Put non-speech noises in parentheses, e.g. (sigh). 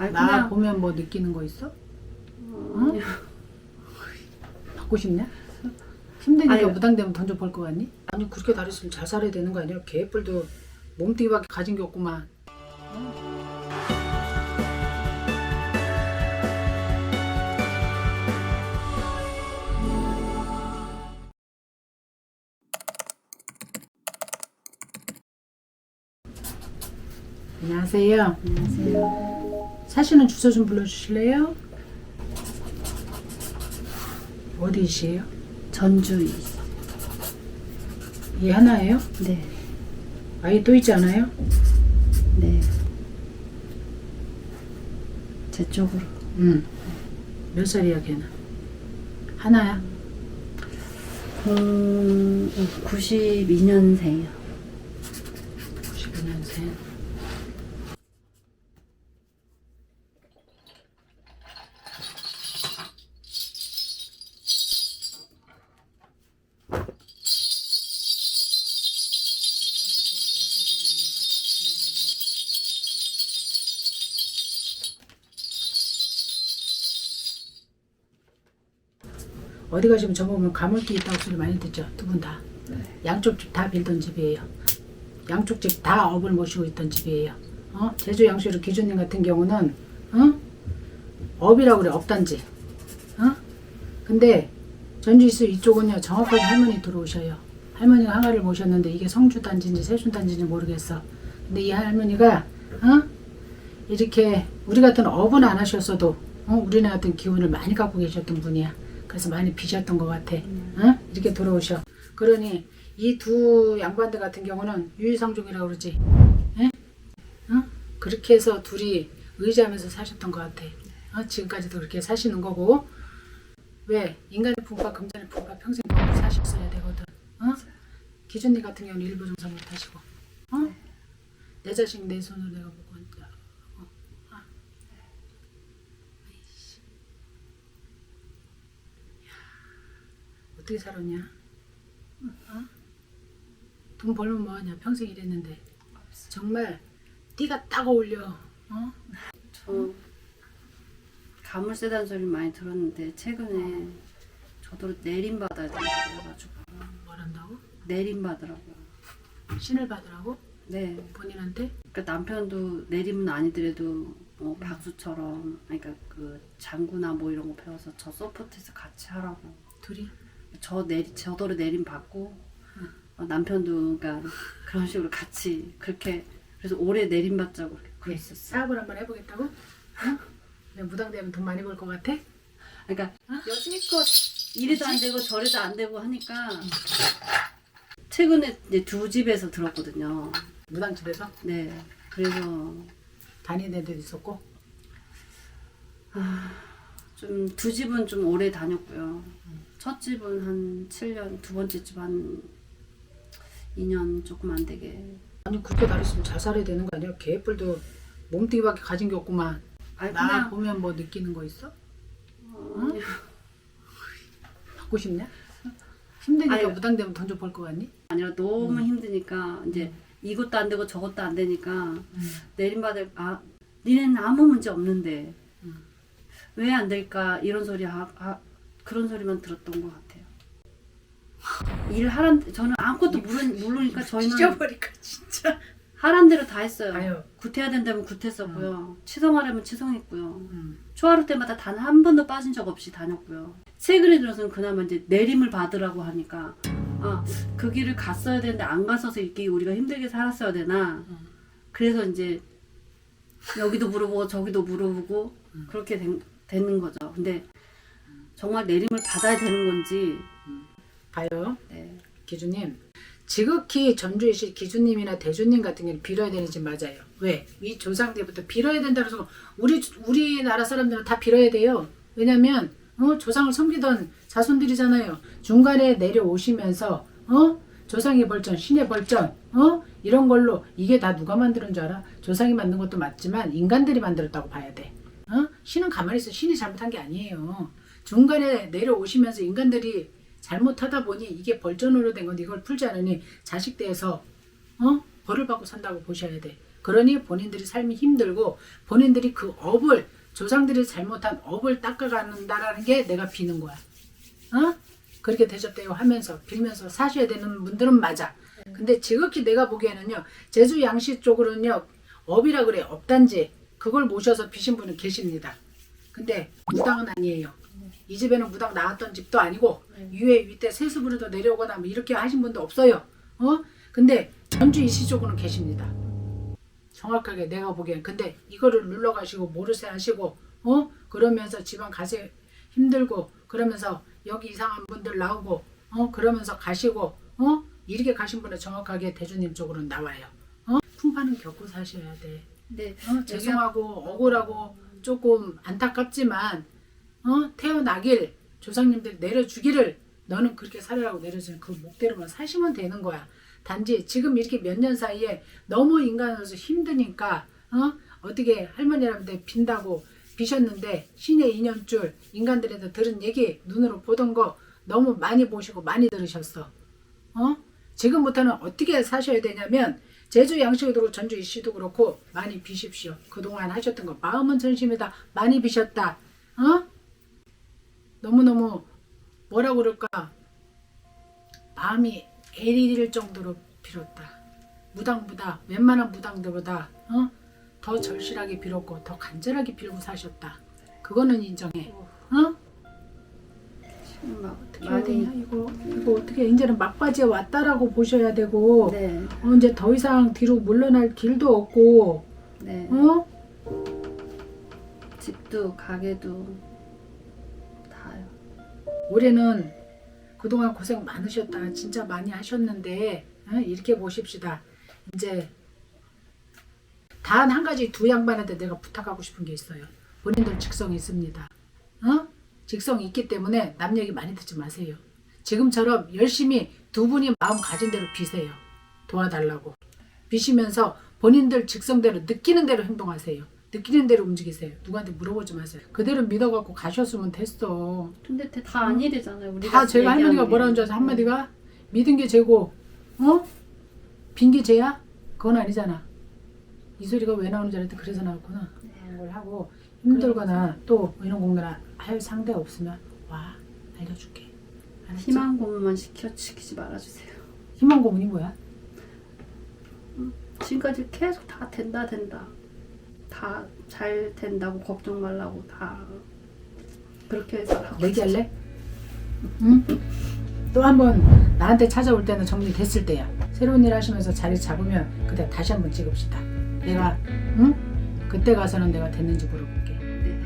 아니 나 그냥 보면 뭐 느끼는 거 있어? 어, 받고 싶냐? 힘드니까 아니, 무당되면 돈 좀 벌 것 같니? 아니 그렇게 다녔으면 잘 살아야 되는 거 아니야? 개뿔도 몸뚱이밖에 가진 게 없구만. 안녕하세요. 안녕하세요. 사시는 주소 좀 불러주실래요? 어디시에요? 전주 이 하나예요? 네, 아이 또 있지 않아요? 네. 제 쪽으로 응. 몇 살이야 걔는? 하나야? 음, 92년생이요. 99년생. 어디 가시면 저 보면 가물기 있다고 소리 많이 듣죠 두 분 다. 양쪽 집 다 빌던 집이에요. 양쪽 집 다 업을 모시고 있던 집이에요. 어? 제주 양수로 기준님 같은 경우는 어? 업이라고 그래 업단지. 어? 근데 전주이수 이쪽은요 정확하게 할머니 들어오셔요. 할머니가 항아를 모셨는데 이게 성주 단지인지 세순 단지인지 모르겠어. 근데 이 할머니가 어? 이렇게 우리 같은 업은 안 하셨어도 어? 우리네 같은 기운을 많이 갖고 계셨던 분이야. 그래서 많이 비셨던 것 같아. 어? 이렇게 들어오셔. 그러니 이 두 양반들 같은 경우는 유유상종이라고 그러지. 예? 어? 그렇게 해서 둘이 의지하면서 사셨던 것 같아. 어? 지금까지도 그렇게 사시는 거고. 왜? 인간의 분파, 금전의 분파 평생 먹고 사셨어야 되거든. 어? 기준님 같은 경우는 일부 종사 못 하시고. 어? 내 자식 내 손으로 내가 보고 앉아. 어? 어? 아이씨. 야, 어떻게 살았냐? 어? 돈 벌면 뭐하냐? 평생 일했는데 정말 띠가 딱 어울려. 어? 저 가물세다는 소리 많이 들었는데 최근에 저도 내림받아야 돼가지고 뭐란다고? 내림받으라고요. 신을 받으라고? 네. 본인한테? 그러니까 남편도 내림은 아니더라도 어, 박수처럼 그러니까 그 장구나 뭐 이런 거 배워서 저 서포트해서 같이 하라고. 둘이? 저 내리 저더러 내림 받고 어, 남편도 그러니까 그런 식으로 같이 그렇게 그래서 올해 내림 받자고 그랬었어. 사업을 한번 해보겠다고? 어? 내가 무당되면 돈 많이 벌 것 같아? 그러니까 여지껏 이래도 안 되고 저래도 안 되고 하니까 최근에 이제 두 집에서 들었거든요. 무당집에서 네. 그래서 다니는 데도 있었고 좀 두 집은 좀 오래 다녔고요. 첫 집은 한 7년, 두 번째 집 한 2년 조금 안 되게. 아니 그렇게 다녔으면 잘 살아야 되는 거 아니야? 개뿔도 몸뚱이밖에 가진 게 없구만 아니 나 그냥 보면 뭐 느끼는 거 있어? 어, 받고 싶냐? (laughs) 힘드니까 아니, 무당되면 돈 좀 벌 것 같니? 아니라 너무 음. 힘드니까 이제 이것도 안 되고 저것도 안 되니까 내림받을 아 니네는 아무 문제 없는데 음. 왜 안 될까 이런 소리 하, 하, 그런 소리만 들었던 것 같아요. 일하란 저는 아무것도 모르, 모르니까 저희는 찢어버릴까 진짜 하란 대로 다 했어요. 아유 구태야 된다면 구태했었고요. 치성하려면 치성했고요. 음. 초하루 때마다 단 한 번도 빠진 적 없이 다녔고요. 최근에 들어서는 그나마 이제 내림을 받으라고 하니까 아 그 길을 갔어야 되는데 안 갔어서 이렇게 우리가 힘들게 살았어야 되나. 음. 그래서 이제 여기도 물어보고 저기도 물어보고 음. 그렇게 된, 되는 거죠. 근데 정말 내림을 받아야 되는 건지 봐요 네. 기주님 지극히 전주이실 기주님이나 대주님 같은 경우는 빌어야 되는 집 맞아요 왜? 이 조상 때부터 빌어야 된다 그래서 우리 우리나라 사람들은 다 빌어야 돼요 왜냐면 어? 조상을 섬기던 자손들이잖아요 중간에 내려오시면서 어? 조상의 벌전, 신의 벌전, 어? 이런 걸로 이게 다 누가 만드는 줄 알아? 조상이 만든 것도 맞지만 인간들이 만들었다고 봐야 돼. 어? 신은 가만히 있어. 신이 잘못한 게 아니에요. 중간에 내려오시면서 인간들이 잘못하다 보니 이게 벌전으로 된 건데 이걸 풀지 않으니 자식 대에서 어? 벌을 받고 산다고 보셔야 돼. 그러니 본인들이 삶이 힘들고 본인들이 그 업을 조상들이 잘못한 업을 닦아간다라는 게 내가 비는 거야. 어? 그렇게 되셨대요 하면서 빌면서 사셔야 되는 분들은 맞아. 근데 지극히 내가 보기에는요 제주 양시 쪽으로는요 업이라 그래 업단지 그걸 모셔서 비신 분은 계십니다. 근데 무당은 아니에요. 이 집에는 무당 나왔던 집도 아니고 위에 위때 세습으로도 내려오거나 뭐 이렇게 하신 분도 없어요. 어? 근데 전주 이시 쪽으로는 계십니다. 정확하게 내가 보기엔. 근데 이거를 눌러 가시고 모르쇠 하시고 어? 그러면서 집안 가세 힘들고 그러면서 여기 이상한 분들 나오고 어? 그러면서 가시고 어? 이렇게 가신 분은 정확하게 대주님 쪽으로 나와요. 어? 풍파는 겪고 사셔야 돼. 네. 어, 죄송하고 억울하고 조금 안타깝지만 어 태어나길 조상님들 내려주기를 너는 그렇게 살으라고 내려주는 그 목대로만 사시면 되는 거야. 단지 지금 이렇게 몇 년 사이에 너무 인간으로서 힘드니까 어 어떻게 할머니한테 빈다고 비셨는데 신의 인연줄 인간들한테 들은 얘기 눈으로 보던 거 너무 많이 보시고 많이 들으셨어. 어 지금부터는 어떻게 사셔야 되냐면 제주 양식도 그렇고 전주 이씨도 그렇고 많이 비십시오. 그동안 하셨던 거 마음은 전심이다. 많이 비셨다. 어? 너무너무 뭐라 그럴까? 마음이 애릴 정도로 빌었다. 무당보다 웬만한 무당들보다 어? 더 절실하게 빌었고 더 간절하게 빌고 사셨다. 그거는 인정해. 어? 지금 막 어떻게 해야 되냐 이거 이거 어떻게 이제는 막바지에 왔다라고 보셔야 되고 네. 어, 이제 더 이상 뒤로 물러날 길도 없고 네. 어? 집도 가게도. 올해는 그동안 고생 많으셨다. 진짜 많이 하셨는데 어? 이렇게 보십시다. 이제 단 한 가지 두 양반한테 내가 부탁하고 싶은 게 있어요. 본인들 직성이 있습니다. 어? 직성이 있기 때문에 남 얘기 많이 듣지 마세요. 지금처럼 열심히 두 분이 마음 가진 대로 비세요. 도와달라고. 비시면서 본인들 직성대로 느끼는 대로 행동하세요. 느끼는 대로 움직이세요. 누구한테 물어보지 마세요. 그대로 믿어갖고 가셨으면 됐어. 근데 다 아니래잖아요. 우리가 다 제가 할머니가 뭐라는 게. 줄 알아서 한마디가 믿은 게 죄고 어? 빈 게 죄야? 그건 아니잖아. 이 소리가 왜 나오는 줄 알았더니 그래서 나왔구나. 그런 걸 하고 힘들거나 또 이런 공부나 할 상대 없으면 와 알려줄게. 알았지? 희망 고문만 시켜 시키지 말아주세요. 희망 고문이 뭐야? 지금까지 계속 다 된다 된다 다 잘 된다고 걱정 말라고 다 그렇게 해서 하고 내기할래? 응? 또 한 번 나한테 찾아올 때는 정리됐을 때야. 새로운 일 하시면서 자리 잡으면 그때 다시 한번 찍읍시다. 내가 응? 그때 가서는 내가 됐는지 물어볼게. 네.